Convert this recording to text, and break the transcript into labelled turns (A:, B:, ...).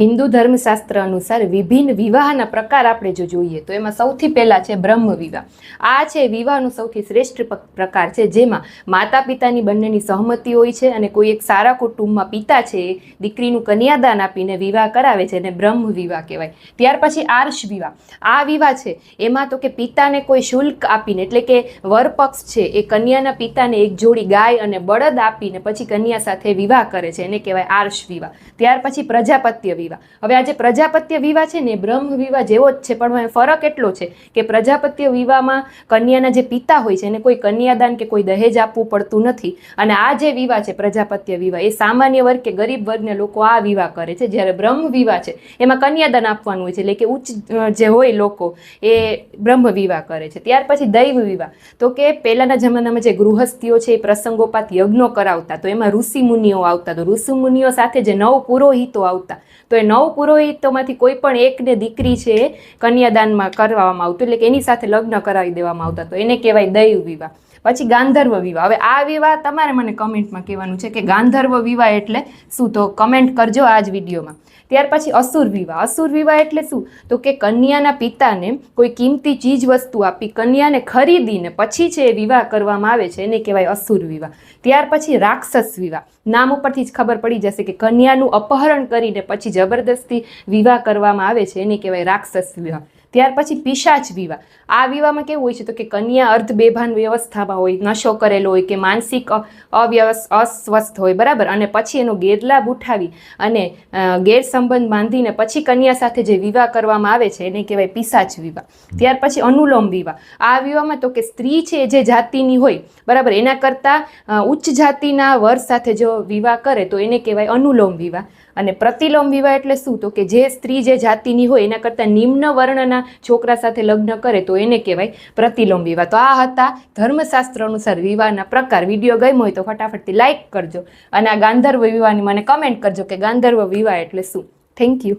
A: હિન્દુ ધર્મશાસ્ત્ર અનુસાર વિભિન્ન વિવાહના પ્રકાર આપણે જો જોઈએ તો એમાં સૌથી પહેલાં છે બ્રહ્મ વિવાહ. આ છે વિવાહનો સૌથી શ્રેષ્ઠ પ્રકાર છે જેમાં માતા પિતાની બંનેની સહમતિ હોય છે અને કોઈ એક સારા કુટુંબમાં પિતા છે એ દીકરીનું કન્યાદાન આપીને વિવાહ કરાવે છે અને બ્રહ્મ વિવાહ કહેવાય. ત્યાર પછી આર્ષ વિવાહ. આ વિવાહ છે એમાં તો કે પિતાને કોઈ શુલ્ક આપીને એટલે કે વરપક્ષ છે એ કન્યાના પિતાને એક જોડી ગાય અને બળદ આપીને પછી કન્યા સાથે વિવાહ કરે છે એને કહેવાય આર્ષ વિવાહ. ત્યાર પછી પ્રજાપત્ય વિવાહ. હવે આ જે પ્રજાપત્ય વિવાહ છે ને બ્રહ્મ વિવાહ જેવો જ છે, પણ ફરક એટલો છે કે પ્રજાપત્ય વિવાહમાં કન્યાના જે પિતા હોય છે એને કોઈ કન્યાદાન કે કોઈ દહેજ આપવું પડતું નથી. અને આ જે વિવાહ છે પ્રજાપત્ય વિવાહ, એ સામાન્ય વર્ગ કે ગરીબ વર્ગને લોકો આ વિવાહ કરે છે. જ્યારે બ્રહ્મ વિવાહ છે, એમાં કન્યાદાન આપવાનું હોય છે, એટલે કે ઉચ્ચ જે હોય લોકો, એ બ્રહ્મ વિવાહ કરે છે. ત્યાર પછી દૈવ વિવાહ. તો કે પહેલાંના જમાનામાં જે ગૃહસ્થીઓ છે એ પ્રસંગોપાત યજ્ઞો કરાવતા, તો એમાં ઋષિ મુનિઓ આવતા, તો ઋષિ મુનિઓ સાથે જે નવ પુરોહિતો આવતા, તો એ નવ પુરોહિતોમાંથી કોઈ પણ એકને દીકરી છે, કન્યાદાનમાં કરવામાં આવતું, એટલે કે એની સાથે લગ્ન કરાવી દેવામાં આવતા, તો એને કહેવાય દૈવ વિવાહ. પછી ગાંધર્વ વિવાહ. હવે આ વિવાહ તમારે મને કમેન્ટમાં કહેવાનું છે કે ગાંધર્વ વિવાહ એટલે શું? તો કમેન્ટ કરજો આ જ વિડીયોમાં. ત્યાર પછી અસુર વિવાહ. અસુર વિવાહ એટલે શું? તો કે કન્યાના પિતાને કોઈ કિંમતી ચીજ વસ્તુ આપી કન્યાને ખરીદીને પછી છે એ વિવાહ કરવામાં આવે છે. એને કહેવાય અસુર વિવાહ. ત્યાર પછી રાક્ષસ વિવાહ. નામ ઉપરથી જ ખબર પડી જશે કે કન્યાનું અપહરણ કરીને પછી જબરદસ્તી વિવાહ કરવામાં આવે છે. એને કહેવાય રાક્ષસ વિવાહ. ત્યાર પછી પિશાચ વિવાહ. આ વિવાહમાં કેવું હોય છે તો કે કન્યા અર્ધ બેભાન વ્યવસ્થામાં હોય, નશો કરેલો હોય કે માનસિક અ- અવ્યવસ, અસ્વસ્થ હોય, બરાબર? અને પછી એનો ગેરલાભ ઉઠાવી અને ગેરસંબંધ બાંધીને પછી કન્યા સાથે જે વિવાહ કરવામાં આવે છે, એને કહેવાય પિશાચ વિવાહ. ત્યાર પછી અનુલોમ વિવાહ. આ વિવાહમાં તો કે સ્ત્રી છે જે જાતિની હોય, બરાબર? એના કરતાં ઉચ્ચ જાતિના વર સાથે જો વિવાહ કરે તો એને કહેવાય અનુલોમ વિવાહ. અને પ્રતિલોમ વિવાહ એટલે શું? તો કે જે સ્ત્રી જે જાતિની હોય, એના કરતાં નિમ્ન વર્ણના છોકરા સાથે લગ્ન કરે, તો એને કહેવાય પ્રતિલોમ વિવાહ. તો આ હતા ધર્મશાસ્ત્ર અનુસાર વિવાહના પ્રકાર. વીડિયો ગમ્યો હોય તો ફટાફટથી લાઇક કરજો અને આ ગાંધર્વ વિવાહની મને કમેન્ટ કરજો કે ગાંધર્વ વિવાહ એટલે શું? Thank you